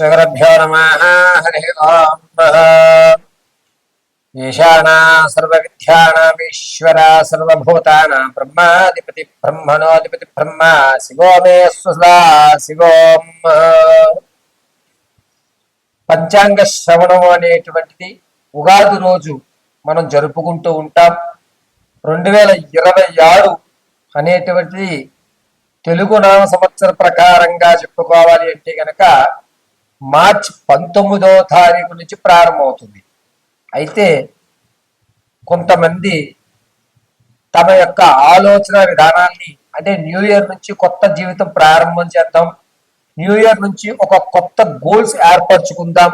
శ్రీగురుభ్యో నమ హరి ఓం ఈశానా సర్వవిద్యానామీశ్వర బ్రహ్మాధిపతి బ్రహ్మణోధిపతి బ్రహ్మ శివో మే స్వసా శివోం పంచాంగ శ్రవణం అనేటువంటిది ఉగాది రోజు మనం జరుపుకుంటూ ఉంటాం. రెండు వేల ఇరవై ఆరు అనేటువంటిది తెలుగు నామ సంవత్సర ప్రకారంగా చెప్పుకోవాలి అంటే గనక మార్చ్ పంతొమ్మిదవ తారీఖు నుంచి ప్రారంభమవుతుంది. అయితే కొంతమంది తమ యొక్క ఆలోచన విధానాన్ని అంటే న్యూ ఇయర్ నుంచి కొత్త జీవితం ప్రారంభం చేద్దాం న్యూ ఇయర్ నుంచి ఒక కొత్త గోల్స్ ఏర్పరచుకుందాం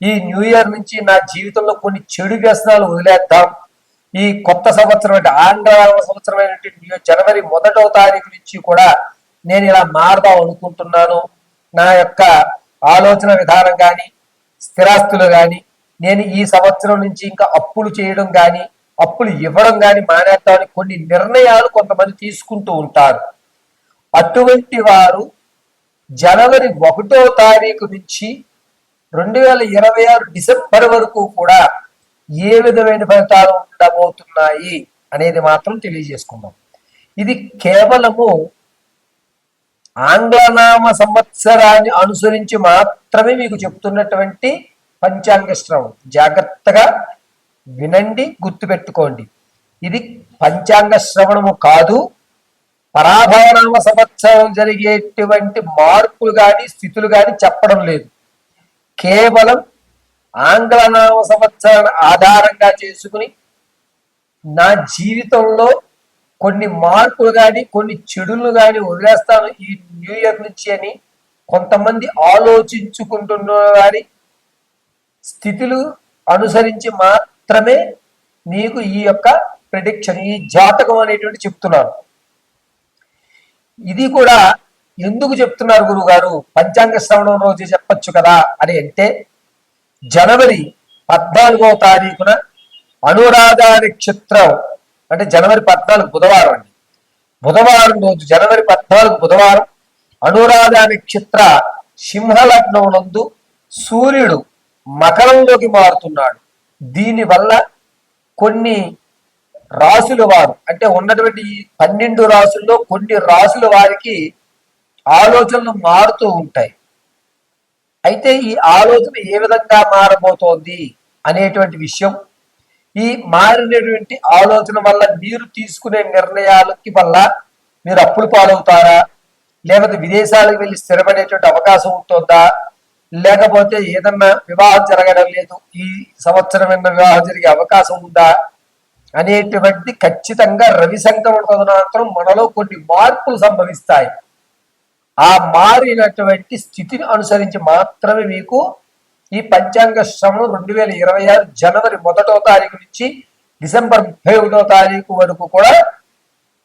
ఈ న్యూ ఇయర్ నుంచి నా జీవితంలో కొన్ని చెడు వ్యసనాలు వదిలేద్దాం ఈ కొత్త సంవత్సరం అంటే ఆంగ్ల సంవత్సరమైనటువంటి జనవరి మొదటవ తారీఖు నుంచి కూడా నేను ఇలా మారదాం అనుకుంటున్నాను. నా యొక్క ఆలోచన విధానం కానీ స్థిరాస్తులు కానీ నేను ఈ సంవత్సరం నుంచి ఇంకా అప్పులు చేయడం కానీ అప్పులు ఇవ్వడం కానీ మానేస్తామని కొన్ని నిర్ణయాలు కొంతమంది తీసుకుంటూ ఉంటారు. అటువంటి వారు జనవరి ఒకటో తారీఖు నుంచి రెండు వేల ఇరవై ఆరు డిసెంబర్ వరకు కూడా ఏ విధమైన ఫలితాలు ఉండబోతున్నాయి అనేది మాత్రం తెలియజేసుకుందాం. ఇది కేవలము ఆంగ్లనామ సంవత్సరాన్ని అనుసరించి మాత్రమే మీకు చెప్తున్నటువంటి పంచాంగ శ్రవం జాగ్రత్తగా వినండి గుర్తుపెట్టుకోండి. ఇది పంచాంగ శ్రవణము కాదు పరాభవనామ సంవత్సరం జరిగేటువంటి మార్పులు కానీ స్థితులు కానీ చెప్పడం లేదు. కేవలం ఆంగ్లనామ సంవత్సరాన్ని ఆధారంగా చేసుకుని నా జీవితంలో కొన్ని మార్పులు కానీ కొన్ని చెడులు కానీ వదిలేస్తాను ఈ న్యూ ఇయర్ నుంచి అని కొంతమంది ఆలోచించుకుంటున్న వారి స్థితులు అనుసరించి మాత్రమే నీకు ఈ యొక్క ప్రిడిక్షన్ ఈ జాతకం అనేటువంటి చెప్తున్నారు ఇది కూడా ఎందుకు చెప్తున్నారు గురుగారు? పంచాంగ శ్రవణం రోజు చెప్పచ్చు కదా అని అంటే జనవరి పద్నాలుగో తారీఖున అనురాధ నక్షత్రం అంటే జనవరి పద్నాలుగు బుధవారం అండి. బుధవారం రోజు జనవరి పద్నాలుగు బుధవారం అనురాధ నక్షత్ర సింహలగ్నం నందు సూర్యుడు మకరంలోకి మారుతున్నాడు. దీనివల్ల కొన్ని రాసుల వారు అంటే ఉన్నటువంటి పన్నెండు రాసుల్లో కొన్ని రాసుల వారికి ఆలోచనలు మారుతూ ఉంటాయి. అయితే ఈ ఆలోచన ఏ విధంగా మారబోతోంది అనేటువంటి విషయం ఈ మారినటువంటి ఆలోచన వల్ల మీరు తీసుకునే నిర్ణయాలకి వల్ల మీరు అప్పులు పాలవుతారా? లేకపోతే విదేశాలకు వెళ్ళి స్థిరపడేటువంటి అవకాశం ఉంటుందా? లేకపోతే ఏదన్నా వివాహం జరగడం లేదు ఈ సంవత్సరం వివాహం జరిగే అవకాశం ఉందా? అనేటువంటి ఖచ్చితంగా రవి సంక్రమణ మనలో కొన్ని మార్పులు సంభవిస్తాయి. ఆ మారినటువంటి స్థితిని అనుసరించి మాత్రమే మీకు ఈ పంచాంగ శ్రవణం రెండు వేల ఇరవై ఆరు జనవరి మొదటో తారీఖు నుంచి డిసెంబర్ ముప్పై ఒకటో తారీఖు వరకు కూడా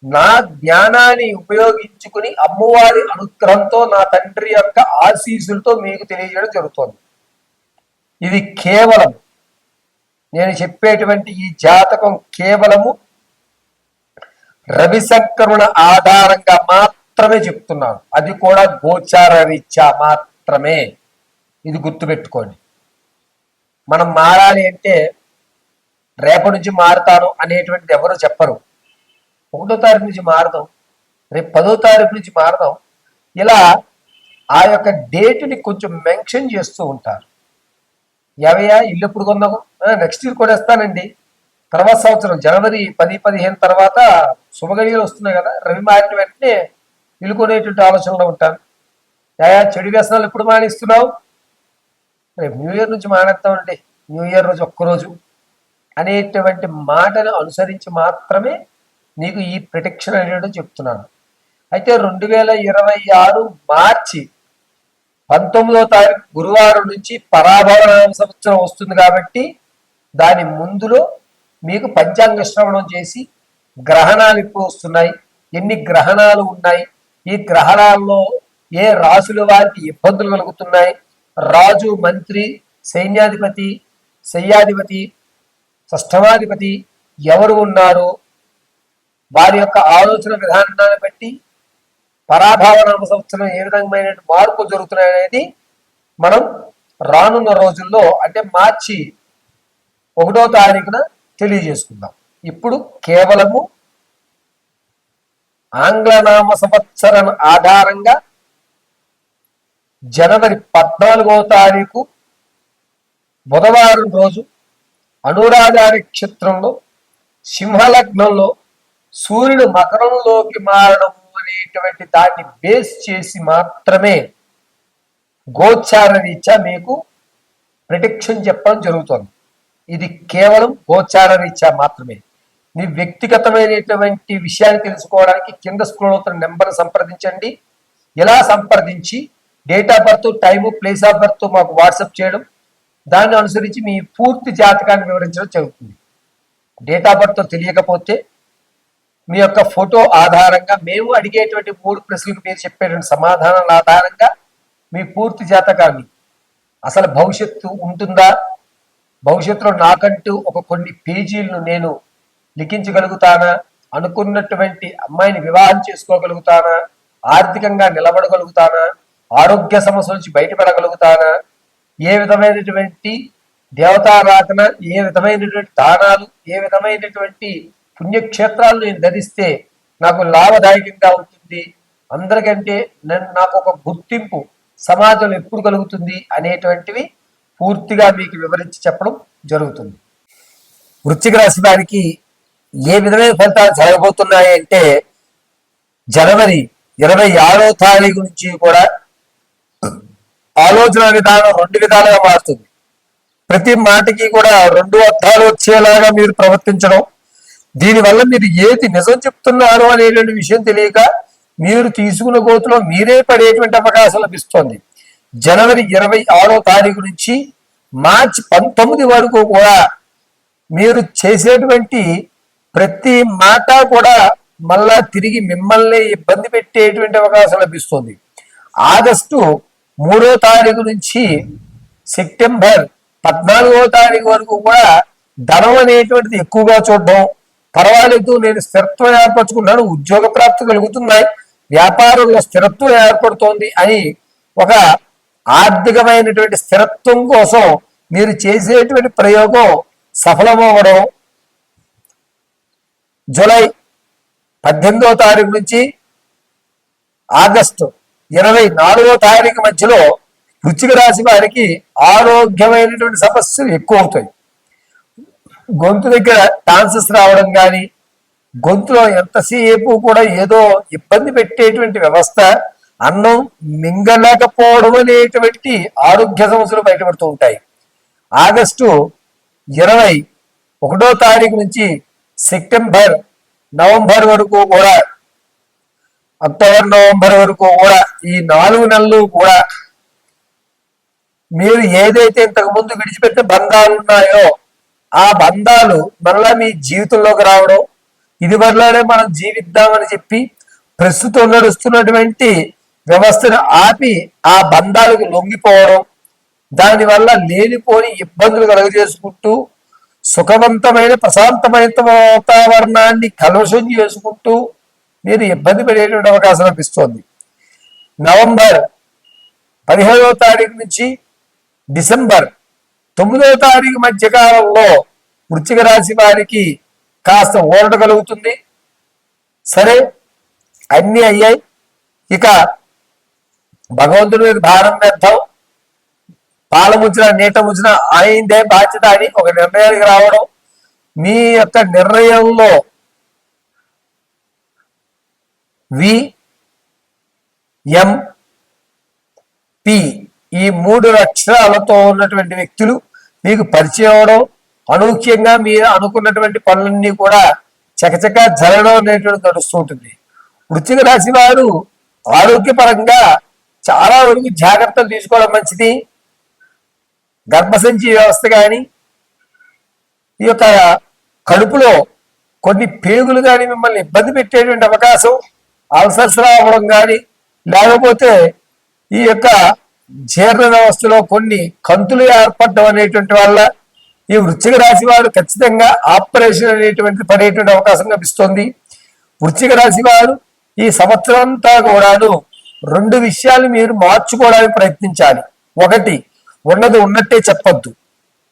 నా జ్ఞానాన్ని ఉపయోగించుకుని అమ్మవారి అనుగ్రహంతో నా తండ్రి యొక్క ఆశీస్సులతో మీకు తెలియజేయడం జరుగుతుంది. ఇది కేవలం నేను చెప్పేటువంటి ఈ జాతకం కేవలము రవిశంకరుణ ఆధారంగా మాత్రమే చెప్తున్నాను. అది కూడా గోచార రీత్యా మాత్రమే. ఇది గుర్తుపెట్టుకోండి. మనం మారాలి అంటే రేపటి నుంచి మారుతాను అనేటువంటిది ఎవరు చెప్పరు. ఒకటో తారీఖు నుంచి మారదాం రేపు పదో తారీఖు నుంచి మారదాం ఇలా ఆ యొక్క డేట్ని కొంచెం మెన్షన్ చేస్తూ ఉంటారు. ఎవయా ఇల్లు ఎప్పుడు కొందాము నెక్స్ట్ ఇయర్ కూడా ఇస్తానండి తర్వాత సంవత్సరం జనవరి పది పదిహేను తర్వాత శుభగడియలు వస్తున్నాయి కదా రవి మారిన వెంటనే ఇల్లు కొనేటువంటి ఆలోచనలో ఉంటాను యాయా చెడు వ్యసనాలు ఎప్పుడు మానేస్తున్నావు? రేపు న్యూ ఇయర్ నుంచి మానేస్తామండి. న్యూ ఇయర్ రోజు ఒక్కరోజు అనేటువంటి మాటను అనుసరించి మాత్రమే నీకు ఈ ప్రొటెక్షన్ అనేది చెప్తున్నాను. అయితే రెండు వేల ఇరవై ఆరు మార్చి పంతొమ్మిదో తారీఖు గురువారం నుంచి పరాభవన సంవత్సరం వస్తుంది కాబట్టి దాని ముందులో మీకు పంచాంగ శ్రవణం చేసి గ్రహణాలు ఇప్పుడు వస్తున్నాయి? ఎన్ని గ్రహణాలు ఉన్నాయి? ఈ గ్రహణాల్లో ఏ రాసుల వారికి ఇబ్బందులు కలుగుతున్నాయి? రాజు మంత్రి సైన్యాధిపతి శయ్యాధిపతి సష్టమాధిపతి ఎవరు ఉన్నారు వారి యొక్క ఆలోచన విధానాన్ని బట్టి పరాభావనామ సంవత్సరం ఏ విధమైన మార్పు జరుగుతున్నాయి అనేది మనం రానున్న రోజుల్లో అంటే మార్చి ఒకటో తారీఖున తెలియజేసుకుందాం. ఇప్పుడు కేవలము ఆంగ్లనామ సంవత్సరం ఆధారంగా జనవరి పద్నాలుగో తారీఖు బుధవారం రోజు అనురాధ నక్షత్రంలో సింహలగ్నంలో సూర్యుడు మకరంలోకి మారడం అనేటువంటి దాన్ని బేస్ చేసి మాత్రమే గోచార రీత్యా మీకు ప్రిడిక్షన్ చెప్పడం జరుగుతుంది. ఇది కేవలం గోచార రీత్యా మాత్రమే. మీ వ్యక్తిగతమైనటువంటి విషయాన్ని తెలుసుకోవడానికి కింద స్క్రోల్ అవుతున్న నెంబర్ సంప్రదించండి. ఇలా సంప్రదించి date of birth time place of birth మాకు వాట్సాప్ చేయడం. దాన్ని అనుసరించి మీ పూర్తి జాతకాన్ని వివరించడం జరుగుతుంది. డేట్ ఆఫ్ బర్త్ తెలియకపోతే మీ యొక్క ఫోటో ఆధారంగా మేము అడిగేటువంటి మూడు ప్రశ్నలకు మీరు చెప్పేటువంటి సమాధానాల ఆధారంగా మీ పూర్తి జాతకాన్ని. అసలు భవిష్యత్తు ఉంటుందా? భవిష్యత్తులో నాకంటూ ఒక కొన్ని పేజీలను నేను లిఖించగలుగుతానా? అనుకున్నటువంటి అమ్మాయిని వివాహం చేసుకోగలుగుతానా? ఆర్థికంగా నిలబడగలుగుతానా? ఆరోగ్య సమస్యల నుంచి బయటపడగలుగుతానా ఏ విధమైనటువంటి దేవతారాధన ఏ విధమైనటువంటి దానాలు ఏ విధమైనటువంటి పుణ్యక్షేత్రాలు నేను ధరిస్తే నాకు లాభదాయకంగా ఉంటుంది? అందరికంటే నన్ను నాకు ఒక గుర్తింపు సమాజం ఎప్పుడు కలుగుతుంది అనేటువంటివి పూర్తిగా మీకు వివరించి చెప్పడం జరుగుతుంది. వృశ్చిక రాశి వారికి ఏ విధమైన ఫలితాలు జరగబోతున్నాయి అంటే జనవరి ఇరవై ఆరో తారీఖు నుంచి కూడా ఆలోచన విధానం రెండు విధాలుగా మారుతుంది. ప్రతి మాటకి కూడా రెండు అర్థాలు వచ్చేలాగా మీరు ప్రవర్తించడం దీనివల్ల మీరు ఏది నిజం చెప్తున్నారు అనేటువంటి విషయం తెలియక మీరు తీసుకున్న గోతులో మీరే పడేటువంటి అవకాశం లభిస్తోంది. జనవరి ఇరవై ఆరో తారీఖు నుంచి మార్చి పంతొమ్మిది వరకు కూడా మీరు చేసేటువంటి ప్రతి మాట కూడా మళ్ళా తిరిగి మిమ్మల్ని ఇబ్బంది పెట్టేటువంటి అవకాశం లభిస్తుంది. ఆగస్టు మూడో తారీఖు నుంచి సెప్టెంబర్ పద్నాలుగో తారీఖు వరకు కూడా ధనం అనేటువంటిది ఎక్కువగా చూడడం పర్వాలేదు నేను స్థిరత్వం ఏర్పరచుకున్నాను ఉద్యోగ ప్రాప్తి కలుగుతున్నాయి వ్యాపారంలో స్థిరత్వం ఏర్పడుతోంది అని ఒక ఆర్థికమైనటువంటి స్థిరత్వం కోసం మీరు చేసేటువంటి ప్రయోగం సఫలమవ్వడం. జూలై పద్దెనిమిదో తారీఖు నుంచి ఆగస్టు ఇరవై నాలుగో తారీఖు మధ్యలో వృచ్చిక రాశి వారికి ఆరోగ్యమైనటువంటి సమస్యలు ఎక్కువ అవుతాయి. గొంతు దగ్గర టాన్సెస్ రావడం కానీ గొంతులో ఎంతసేపు కూడా ఏదో ఇబ్బంది పెట్టేటువంటి వ్యవస్థ అన్నం మింగలేకపోవడం అనేటువంటి ఆరోగ్య సమస్యలు బయటపడుతూ ఉంటాయి. ఆగస్టు ఇరవై ఒకటో తారీఖు నుంచి సెప్టెంబర్ నవంబర్ వరకు కూడా అక్టోబర్ నవంబర్ వరకు కూడా ఈ నాలుగు నెలలు కూడా మీరు ఏదైతే ఇంతకు ముందు విడిచిపెట్టిన బంధాలు ఉన్నాయో ఆ బంధాలు మరలా మీ జీవితంలోకి రావడం ఇది వరలోనే మనం జీవిద్దామని చెప్పి ప్రస్తుతం నడుస్తున్నటువంటి వ్యవస్థను ఆపి ఆ బంధాలకు లొంగిపోవడం దానివల్ల లేనిపోని ఇబ్బందులు కలుగజేసుకుంటూ సుఖవంతమైన ప్రశాంతమైన వాతావరణాన్ని కలుషం చేసుకుంటూ మీరు ఇబ్బంది పడేటువంటి అవకాశం లభిస్తోంది. నవంబర్ పదిహేడవ తారీఖు నుంచి డిసెంబర్ తొమ్మిదవ తారీఖు మధ్య కాలంలో వృశ్చిక రాశి వారికి కాస్త ఊరట కలుగుతుంది. సరే అన్నీ అయ్యాయి. ఇక భగవంతుడి మీద భారం వ్యర్థం. పాల ముచ్చిన నీట ముచ్చిన ఆయిందే బాధ్యత అని ఒక నిర్ణయానికి రావడం మీ యొక్క నిర్ణయంలో వి ఎం పి. ఈ మూడు అక్షరాలతో ఉన్నటువంటి వ్యక్తులు మీకు పరిచయం అవడం అనూఖ్యంగా మీరు అనుకున్నటువంటి పనులన్నీ కూడా చకచక జరగడం అనేటువంటి నడుస్తూ ఉంటుంది. వృత్తిక రాశి వారు ఆరోగ్యపరంగా చాలా వరకు జాగ్రత్తలు తీసుకోవడం మంచిది. గర్భసంచి వ్యవస్థ కానీ ఈ యొక్క కడుపులో కొన్ని పేగులు కానీ మిమ్మల్ని ఇబ్బంది పెట్టేటువంటి అవకాశం అల్సర్స్ రావడం కానీ లేకపోతే ఈ యొక్క జీర్ణ వ్యవస్థలో కొన్ని కంతులు ఏర్పడడం అనేటువంటి వల్ల ఈ వృశ్చిక రాశి వారు ఖచ్చితంగా ఆపరేషన్ అనేటువంటి పడేటువంటి అవకాశం కనిపిస్తుంది వృశ్చిక రాశి వారు ఈ సంవత్సరం అంతా కూడాను రెండు విషయాలు మీరు మార్చుకోవడానికి ప్రయత్నించాలి. ఒకటి ఉన్నది ఉన్నట్టే చెప్పద్దు.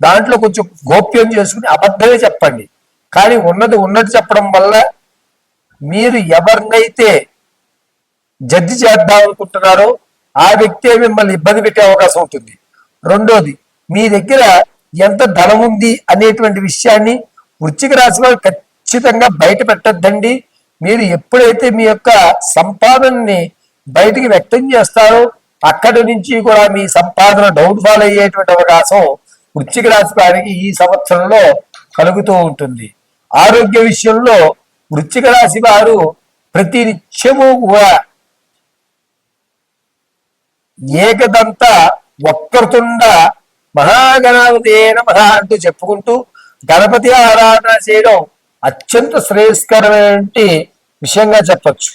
దాంట్లో కొంచెం గోప్యం చేసుకుని అబద్ధమే చెప్పండి. కానీ ఉన్నది ఉన్నట్టు చెప్పడం వల్ల మీరు ఎవరినైతే జడ్జి చేద్దాం అనుకుంటున్నారో ఆ వ్యక్తే మిమ్మల్ని ఇబ్బంది పెట్టే అవకాశం ఉంటుంది. రెండోది మీ దగ్గర ఎంత ధనం ఉంది అనేటువంటి విషయాన్ని వృచ్చిక రాశి వారు ఖచ్చితంగా బయట పెట్టద్దండి. మీరు ఎప్పుడైతే మీ యొక్క సంపాదనని బయటికి వ్యక్తం చేస్తారో అక్కడి నుంచి కూడా మీ సంపాదన డౌన్ ఫాల్ అయ్యేటువంటి అవకాశం వృచ్చిక రాశి వారికి ఈ సంవత్సరంలో కలుగుతూ ఉంటుంది. ఆరోగ్య విషయంలో వృచ్చిక రాశి వారు ప్రతి నిత్యము కూడా ఏకదంత వక్రతుండ మహాగణావతే నమః అంటూ చెప్పుకుంటూ గణపతి ఆరాధన చేయడం అత్యంత శ్రేయస్కరమైన విషయంగా చెప్పొచ్చు.